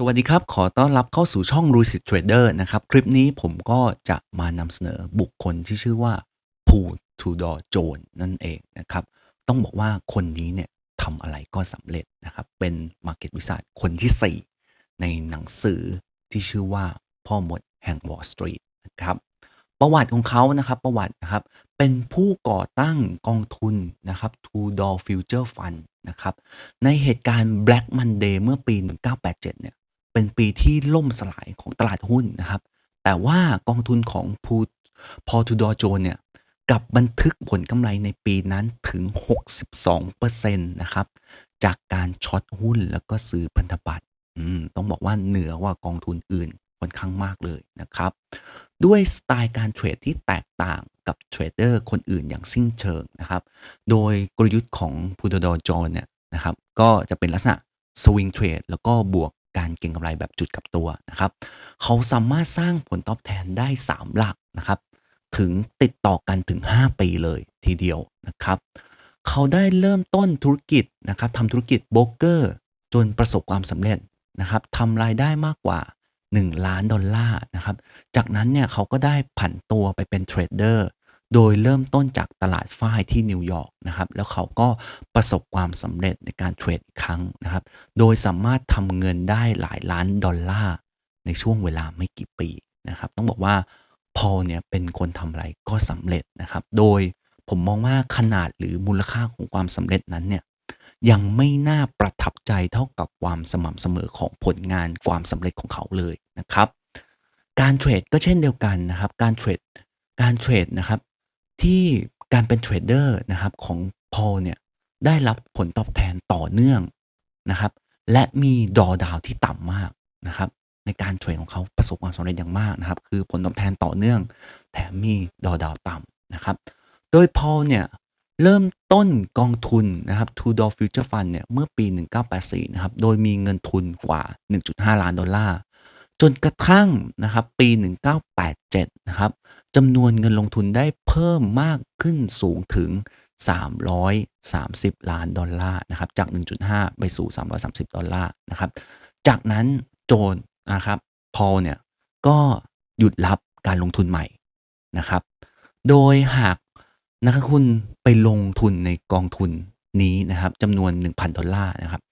สวัสดีครับ ขอต้อนรับเข้าสู่ช่อง Lucid Trader นะครับ คลิปนี้ผมก็จะมานำเสนอบุคคลที่ชื่อว่า Paul Tudor Jones นั่นเองนะครับ ต้องบอกว่าคนนี้เนี่ยทำอะไรก็สำเร็จนะครับ เป็น Market Wizard คนที่ 4 ในหนังสือที่ชื่อว่าพ่อมดแห่ง Wall Street นะครับ ประวัติของเขานะครับประวัตินะครับ เป็นผู้ก่อตั้งกองทุนนะครับ Tudor Future Fund นะครับ ในเหตุการณ์ Black Monday เมื่อปี 1987 เนี่ย เป็นปีที่ล่มสลายของตลาดหุ้นนะครับ แต่ว่ากองทุนของพูพอทูดอโจนเนี่ยกับบันทึกผลกำไรในปีนั้นถึง 62%นะครับ จากการช็อตหุ้นแล้วก็ซื้อพันธบัตรอืมต้องบอกว่าเหนือกว่ากองทุนอื่นค่อนข้างมากเลยนะครับ ด้วยสไตล์การเทรดที่แตกต่างกับเทรดเดอร์คนอื่นอย่างสิ้นเชิงนะครับ โดยกลยุทธ์ของพูดอจอนเนี่ยนะครับ ก็จะเป็นลักษณะสวิงเทรดแล้วก็บวก การเก็งกำไรแบบจุดกับตัวนะครับ เขาสามารถสร้างผลตอบแทนได้ 3 หลักนะครับ ถึงติดต่อกันถึง 5 ปีเลยทีเดียวนะครับ เขาได้เริ่มต้นธุรกิจนะครับทำธุรกิจโบรกเกอร์ จนประสบความสำเร็จนะครับทำรายได้มากกว่า 1 ล้านดอลลาร์นะครับ จากนั้นเนี่ยเขาก็ได้ผันตัวไปเป็นเทรดเดอร์ โดยเริ่มต้นจากตลาดฝ้ายที่นิวยอร์กนะครับแล้วเขาก็ประสบความสำเร็จในการเทรดครั้งนะครับ โดยสามารถทำเงินได้หลายล้านดอลลาร์ในช่วงเวลาไม่กี่ปีนะครับต้องบอกว่าพอเนี่ยเป็นคนทำอะไรก็สำเร็จนะครับ โดยผมมองว่าขนาดหรือมูลค่าของความสำเร็จนั้นเนี่ยยังไม่น่าประทับใจเท่ากับความสม่ำเสมอของผลงานความสำเร็จของเขาเลยนะครับ การเทรดก็เช่นเดียวกันนะครับ การเทรดการเทรดนะครับ ที่การเป็นเทรดเดอร์นะครับของพอลเนี่ยได้รับผลตอบแทนต่อเนื่องนะครับ และมีดอดาวที่ต่ำมากนะครับในการเทรดของเขาประสบความสำเร็จอย่างมากนะครับ คือผลตอบแทนต่อเนื่อง แถมมีดอดาวต่ำนะครับ โดยพอลเนี่ยเริ่มต้นกองทุนนะครับ Tudor Future Fund เนี่ยเมื่อปี 1984 นะครับ โดยมีเงินทุนกว่า 1.5 ล้านดอลลาร์ จนกระทั่งนะครับปี 1987 นะครับจำนวนเงินลงทุนได้เพิ่มมากขึ้นสูงถึง 330 ล้านดอลลาร์นะครับจาก 1.5 ไปสู่ 330 ดอลลาร์นะครับจากนั้นโจนนะครับพอลเนี่ยก็หยุดรับการลงทุนใหม่นะครับ โดยหากนักคุณไปลงทุนในกองทุนนี้นะครับจำนวน 1,000 ดอลลาร์นะครับ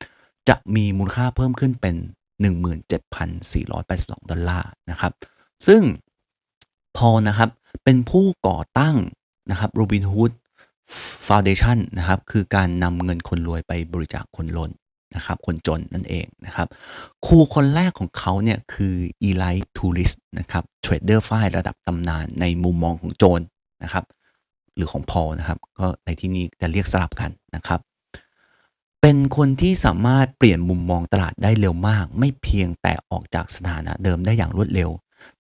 จะมีมูลค่าเพิ่มขึ้นเป็น 17,482 ดอลลาร์นะครับ ซึ่งพอนะครับเป็นผู้ก่อตั้งนะครับ Robinhood Foundation นะครับ คือการนำเงินคนรวยไปบริจาคคนล้นนะครับ คนจนนั่นเองนะครับ ครูคนแรกของเขาเนี่ยคืออีไลทูริสนะครับ เทรดเดอร์ฝ้ายระดับตำนานในมุมมองของโจนนะครับ หรือของพอนะครับ ก็ในที่นี้จะเรียกสลับกันนะครับ เป็นคนที่สามารถเปลี่ยนมุมมองตลาดได้เร็วมาก ไม่เพียงแต่ออกจากสถานะเดิมได้อย่างรวดเร็ว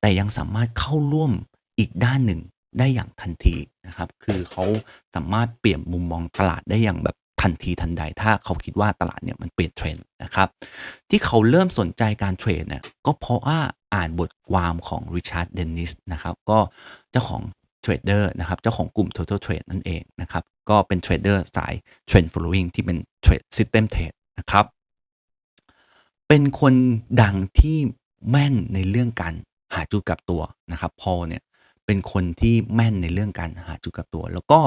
แต่ยังสามารถเข้าร่วมอีกด้านหนึ่งได้อย่างทันทีนะครับ คือเขาสามารถเปลี่ยนมุมมองตลาดได้อย่างแบบทันทีทันใด ถ้าเขาคิดว่าตลาดเนี่ยมันเปลี่ยนเทรนด์นะครับ ที่เขาเริ่มสนใจการเทรดเนี่ยก็เพราะว่าอ่านบทความของริชาร์ดเดนนิสนะครับ ก็เจ้าของ เทรดเดอร์นะครับ เจ้าของกลุ่ม Total Trade นั่นเองนะครับ ก็เป็นเทรดเดอร์สาย Trend Following ที่เป็นเทรด System Trade นะครับ เป็นคนดังที่แม่นในเรื่องการหาจุดกลับตัวนะครับ พอเนี่ยเป็นคนที่แม่นในเรื่องการหาจุดกลับตัว แล้วก็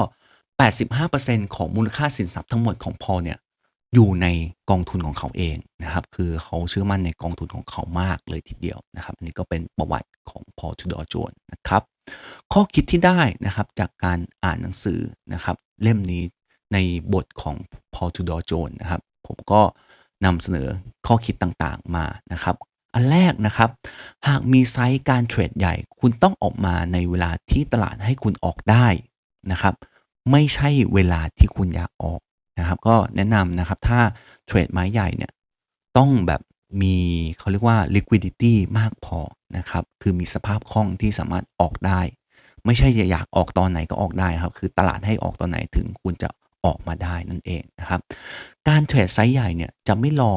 85%ของมูลค่าสินทรัพย์ทั้งหมดของพอเนี่ย อยู่ในกองทุนของเขาเองนะครับ คือเขาเชื่อมั่นในกองทุนของเขามากเลยทีเดียวนะครับ อันนี้ก็เป็นประวัติของพอทูดอโจนนะครับ ข้อคิดที่ได้นะครับจากการอ่านหนังสือนะครับ เล่มนี้ในบทของพอทูดอโจนนะครับ ผมก็นำเสนอข้อคิดต่างๆมานะครับ อันแรกนะครับ หากมีไซส์การเทรดใหญ่ คุณต้องออกมาในเวลาที่ตลาดให้คุณออกได้นะครับ ไม่ใช่เวลาที่คุณอยากออก นะครับ ก็แนะนำนะครับ ถ้าเทรดไม้ใหญ่เนี่ยต้องแบบมีเขาเรียกว่า liquidity มากพอนะครับ คือมีสภาพคล่องที่สามารถออกได้ ไม่ใช่อยากออกตอนไหนก็ออกได้ครับ คือตลาดให้ออกตอนไหนถึงคุณจะออกมาได้นั่นเองนะครับ การเทรดไซส์ใหญ่เนี่ยจะไม่รอ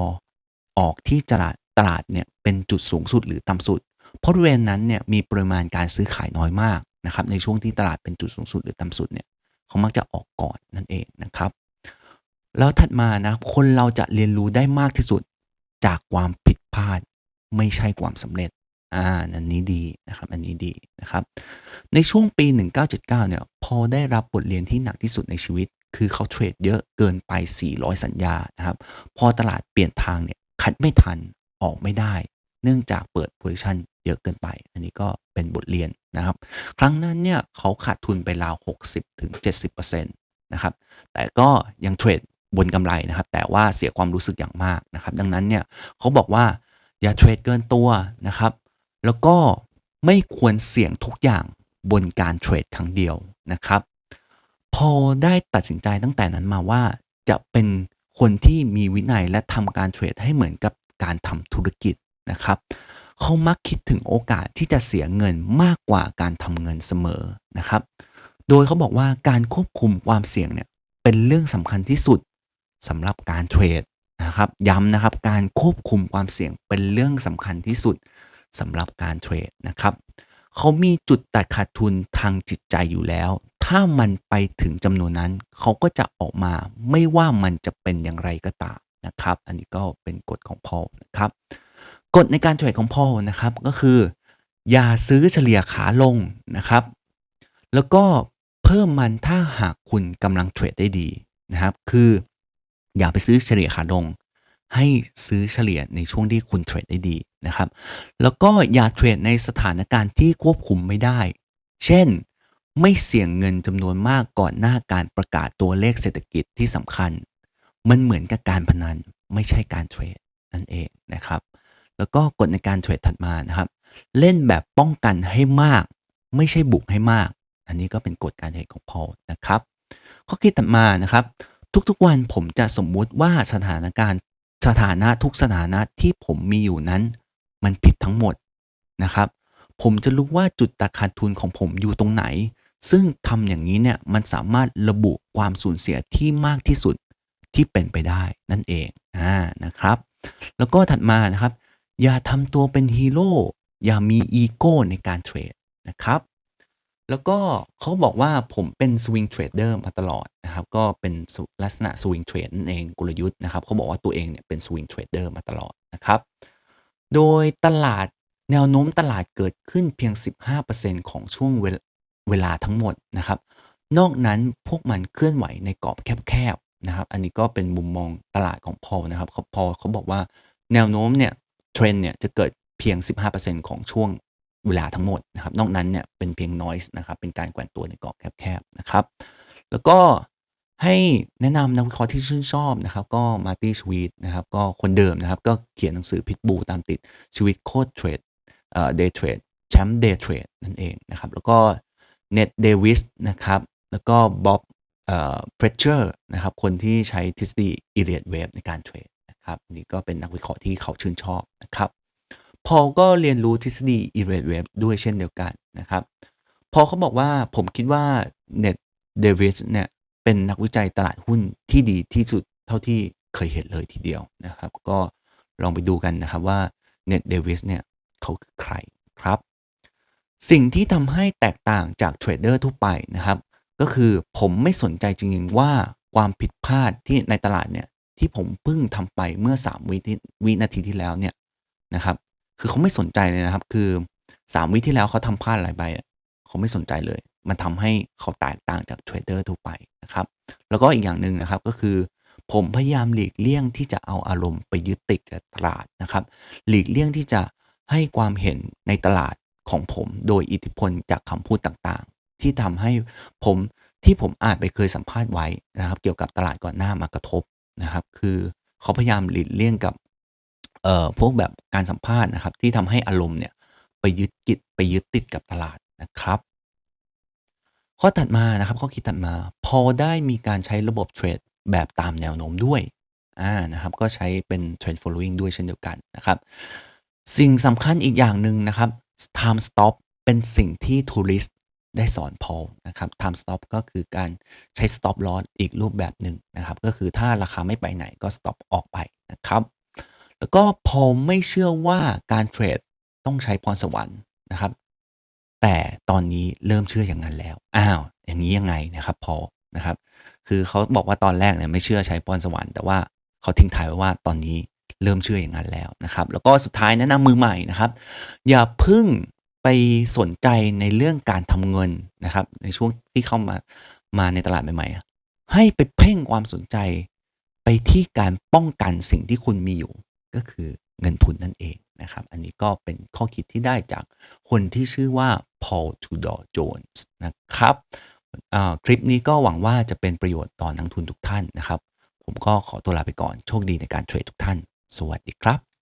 ออกที่ตลาดตลาดเนี่ยเป็นจุดสูงสุดหรือต่ำสุด เพราะบริเวณนั้นเนี่ยมีปริมาณการซื้อขายน้อยมากนะครับ ในช่วงที่ตลาดเป็นจุดสูงสุดหรือต่ำสุดเนี่ยเขามักจะออกก่อนนั่นเองนะครับ แล้วถัดมานะคนเราจะเรียนรู้ได้มากที่สุดจากความผิดพลาดไม่ใช่ความสำเร็จอ่าอันนี้ดีนะครับอันนี้ดีนะครับในช่วงปี 1979เนี่ยพอได้รับบทเรียนที่หนักที่สุดในชีวิต คือเขาเทรดเยอะเกินไป 400 สัญญานะครับพอตลาดเปลี่ยนทางเนี่ยคัดไม่ทันออกไม่ได้ เนื่องจากเปิดโพซิชันเยอะเกินไป อันนี้ก็เป็นบทเรียนนะครับ ครั้งนั้นเนี่ยเขาขาดทุนไปราว 60-70%นะครับแต่ก็ยังเทรด บนกำไรนะครับ แต่ว่าเสียความรู้สึกอย่างมากนะครับ ดังนั้นเนี่ยเขาบอกว่าอย่าเทรดเกินตัวนะครับ แล้วก็ไม่ควรเสี่ยงทุกอย่างบนการเทรดครั้งเดียวนะครับ พอได้ตัดสินใจตั้งแต่นั้นมาว่าจะเป็นคนที่มีวินัยและทำการเทรดให้เหมือนกับการทำธุรกิจนะครับเขามักคิดถึงโอกาสที่จะเสียเงินมากกว่าการทำเงินเสมอนะครับ โดยเขาบอกว่าการควบคุมความเสี่ยงเนี่ยเป็นเรื่องสำคัญที่สุด สำหรับการเทรดนะครับย้ำนะครับการควบคุมความเสี่ยงเป็นเรื่องสำคัญที่สุดสำหรับการเทรดนะครับเขามีจุดตัดขาดทุนทางจิตใจอยู่แล้ว ถ้ามันไปถึงจำนวนนั้น เขาก็จะออกมาไม่ว่ามันจะเป็นอย่างไรก็ตามนะครับ อันนี้ก็เป็นกฎของพอลนะครับ กฎในการเทรดของพอลนะครับก็คือ อย่าซื้อเฉลี่ยขาลงนะครับ แล้วก็เพิ่มมันถ้าหากคุณกำลังเทรดได้ดีนะครับ คือ อย่าไปซื้อเฉลี่ยขาลง ให้ซื้อเฉลี่ยในช่วงที่คุณเทรดได้ดีนะครับ แล้วก็อย่าเทรดในสถานการณ์ที่ควบคุมไม่ได้ เช่น ไม่เสี่ยงเงินจำนวนมากก่อนหน้าการประกาศตัวเลขเศรษฐกิจที่สำคัญ มันเหมือนกับการพนันไม่ใช่การเทรดนั่นเองนะครับ แล้วก็กฎในการเทรดถัดมานะครับ เล่นแบบป้องกันให้มาก ไม่ใช่บุกให้มาก อันนี้ก็เป็นกฎการเทรดของพอลนะครับ ข้อคิดถัดมานะครับ ทุกๆวันผมจะสมมุติว่าสถานการณ์ สถานะทุกสถานะที่ผมมีอยู่นั้น มันผิดทั้งหมดนะครับ ผมจะรู้ว่าจุดตัดขาดทุนของผมอยู่ตรงไหน ซึ่งทำอย่างนี้เนี่ยมันสามารถระบุความสูญเสียที่มากที่สุดที่เป็นไปได้นั่นเองอ่านะครับ แล้วก็ถัดมานะครับ อย่าทำตัวเป็นฮีโร่อย่ามีอีโก้ในการเทรดนะครับ แล้วก็เขาบอกว่าผมเป็นสวิงเทรดเดอร์มาตลอดนะครับ ก็เป็นลักษณะสวิงเทรดนั่นเองกลยุทธ์นะครับเขาบอกว่าตัวเองเนี่ยเป็นสวิงเทรดเดอร์มาตลอดนะครับ โดยตลาดแนวโน้มตลาดเกิดขึ้นเพียง 15%ของช่วงเวลเวลาทั้งหมดนะครับ นอกนั้นพวกมันเคลื่อนไหวในกรอบแคบๆนะครับ อันนี้ก็เป็นมุมมองตลาดของพอลนะครับเขาพอเขาบอกว่าแนวโน้มเนี่ยเทรนเนี่ยจะเกิดเพียง 15%ของช่วง เวลาทั้งหมดนะครับนอกนั้นเนี่ยเป็นเพียง noise นะครับเป็นการแกว่งตัวในกรอบแคบๆนะครับ แล้วก็ให้แนะนำนักวิเคราะห์ที่ชื่นชอบนะครับ ก็มาร์ตี้ชวีตนะครับก็คนเดิมนะครับ ก็เขียนหนังสือพิทบูตามติดชีวิตโคตรเทรดเอ่อเดย์เทรดแชมป์เดย์เทรดนั่นเองนะครับ แล้วก็เน็ตเดวิสนะครับ แล้วก็บ๊อบเอ่อเพรสเชอร์นะครับคนที่ใช้ทฤษฎีอีเลียดเวฟในการเทรดนะครับนี่ก็เป็นนักวิเคราะห์ที่เขาชื่นชอบนะครับ พอลก็เรียนรู้ทฤษฎี e r a t e wave ด้วยเช่นเดียวกันนะครับ พอเขาบอกว่าผมคิดว่าเน็ตเดวิสเนี่ยเป็นนักวิจัยตลาดหุ้นที่ดีที่สุดเท่าที่เคยเห็นเลยทีเดียวนะครับ ก็ลองไปดูกันนะครับว่าเน็ตเดวิสเนี่ยเขาคือใครครับ สิ่งที่ทำให้แตกต่างจากเทรดเดอร์ทั่วไปนะครับ ก็คือผมไม่สนใจจริงๆว่าความผิดพลาดที่ในตลาดเนี่ยที่ผมเพิ่งทำไปเมื่อ 3 วิวินาทีที่แล้วเนี่ยนะครับ คือเขาไม่สนใจเลยนะครับ คือ 3 วิที่แล้วเขาทำพลาดอะไรไปเขาไม่สนใจเลย มันทำให้เขาแตกต่างจากเทรดเดอร์ทั่วไปนะครับ แล้วก็อีกอย่างหนึ่งนะครับก็คือ ผมพยายามหลีกเลี่ยงที่จะเอาอารมณ์ไปยึดติดกับตลาดนะครับ หลีกเลี่ยงที่จะให้ความเห็นในตลาดของผมโดยอิทธิพลจากคำพูดต่างๆ ที่ทำให้ผมที่ผมอานไปเคยสัมภาษณ์ไว้นะครับ เกี่ยวกับตลาดก่อนหน้ามากระทบนะครับ คือเขาพยายามหลีกเลี่ยงกับ เอ่อพวกแบบการสัมภาษณ์นะครับ ที่ทำให้อารมณ์เนี่ยไปยึดกิจไปยึดติดกับตลาดนะครับ ข้อถัดมานะครับข้อคิดถัดมา พอได้มีการใช้ระบบเทรดแบบตามแนวโน้มด้วยอ่านะครับก็ใช้เป็น trend following ด้วยเช่นเดียวกันนะครับ สิ่งสำคัญอีกอย่างหนึ่งนะครับ time stop เป็นสิ่งที่ทัวริสต์ได้สอนพอนะครับ time stop ก็คือการใช้ stop loss อีกรูปแบบหนึ่งนะครับ ก็คือถ้าราคาไม่ไปไหนก็ stop ออกไปนะครับ แล้วก็พอไม่เชื่อว่าการเทรดต้องใช้พรสวรรค์นะครับ แต่ตอนนี้เริ่มเชื่ออย่างนั้นแล้ว อ้าว อย่างนี้ยังไงนะครับพอนะครับ คือเขาบอกว่าตอนแรกเนี่ยไม่เชื่อใช้พรสวรรค์แต่ว่าเขาทิ้งท้ายไว้ว่าตอนนี้เริ่มเชื่ออย่างนั้นแล้วนะครับ แล้วก็สุดท้ายแนะนำมือใหม่นะครับ อย่าพึ่งไปสนใจในเรื่องการทำเงินนะครับ ในช่วงที่เข้ามามาในตลาดใหม่ๆให้ไปเพ่งความสนใจไปที่การป้องกันสิ่งที่คุณมีอยู่ ก็คือเงินทุนนั่นเองนะครับ อันนี้ก็เป็นข้อคิดที่ได้จากคนที่ชื่อว่า Paul Tudor Jones นะครับคลิปนี้ก็หวังว่าจะเป็นประโยชน์ต่อนักทุนทุกท่านนะครับ ผมก็ขอตัวลาไปก่อน โชคดีในการเทรดทุกท่าน สวัสดีครับ